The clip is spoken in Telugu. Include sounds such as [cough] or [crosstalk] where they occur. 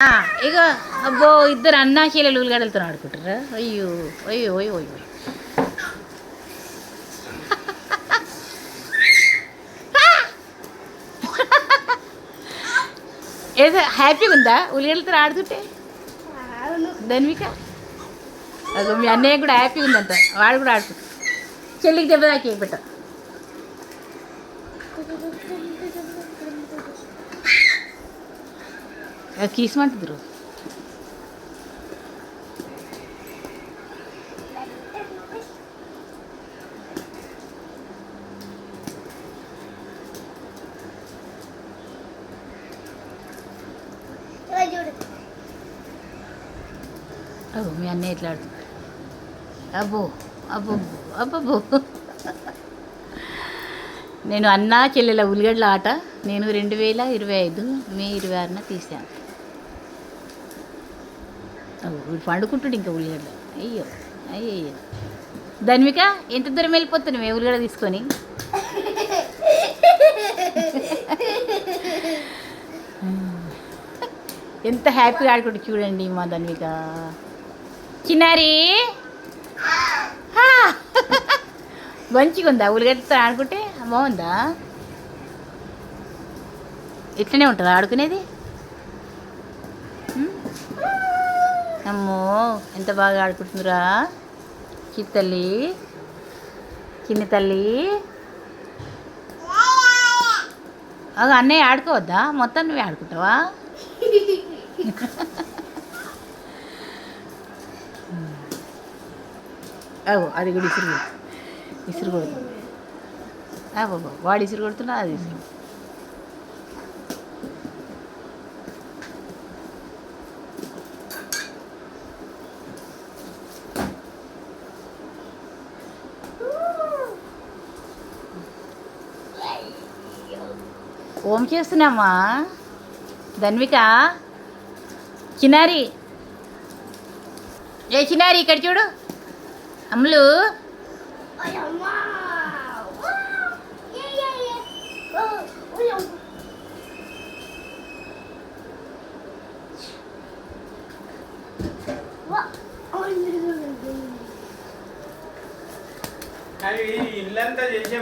ఇక ఇగో అబ్బో ఇద్దరు అన్నా చీలలు ఉల్లిగడలతో ఆడుకుంటారా అయ్యో అయ్యో అయ్యో అయ్యో. ఏదో హ్యాపీగా ఉందా? ఉల్లిగడలతో ఆడుతుంటే? ధన్విక? అగో మీ అన్నయ్య కూడా హ్యాపీగా ఉందంట. వాడు కూడా ఆడుకుంటా చెల్లికి దెబ్బ దాకి పెట్ట. కీసమంటుదురు అబ్బో మీ అన్నయ్య ఎట్లా ఆడుతుంది అబ్బో అబ్బో అబ్బబ్బో నేను అన్న చెల్లెల ఉల్లిగడ్డల ఆట. నేను రెండు వేల ఇరవై ఐదు మే ఇరవై ఆరున తీశాను. వీడు పండుకుంటాడు ఇంకా ఉల్లిగడ్డ. అయ్యో అయ్యో ధన్విక ఎంత దూరం వెళ్ళిపోతున్నావు? ఉల్లిగడ్డ తీసుకొని? ఎంత హ్యాపీగా ఆడుకుంటు చూడండి మా ధన్విక. చిన్నారి! మంచిగా ఉందా ఉల్లిగడ్డతో ఆడుకుంటే బాగుందా? ఇట్లనే ఉంటుందా ఆడుకునేది? అమ్మో ఎంత బాగా ఆడుకుంటుందిరా. చిన్న తల్లి. చిన్న తల్లి. అగ అన్నయ్య ఆడుకోవద్దా? మొత్తం నువ్వే ఆడుకుంటావా? [laughs] అవు అది కూడా ఇసురు. ఇసురు కొడుతుంది. వాడు ఇసురు కొడుతున్నా అది ఇసురు. ఓం చేస్తున్నామా? ధన్విక? చిన్నారి? ఏ చిన్నారి ఇక్కడ చూడు. అమ్ములు. ఇల్లంతా చేసే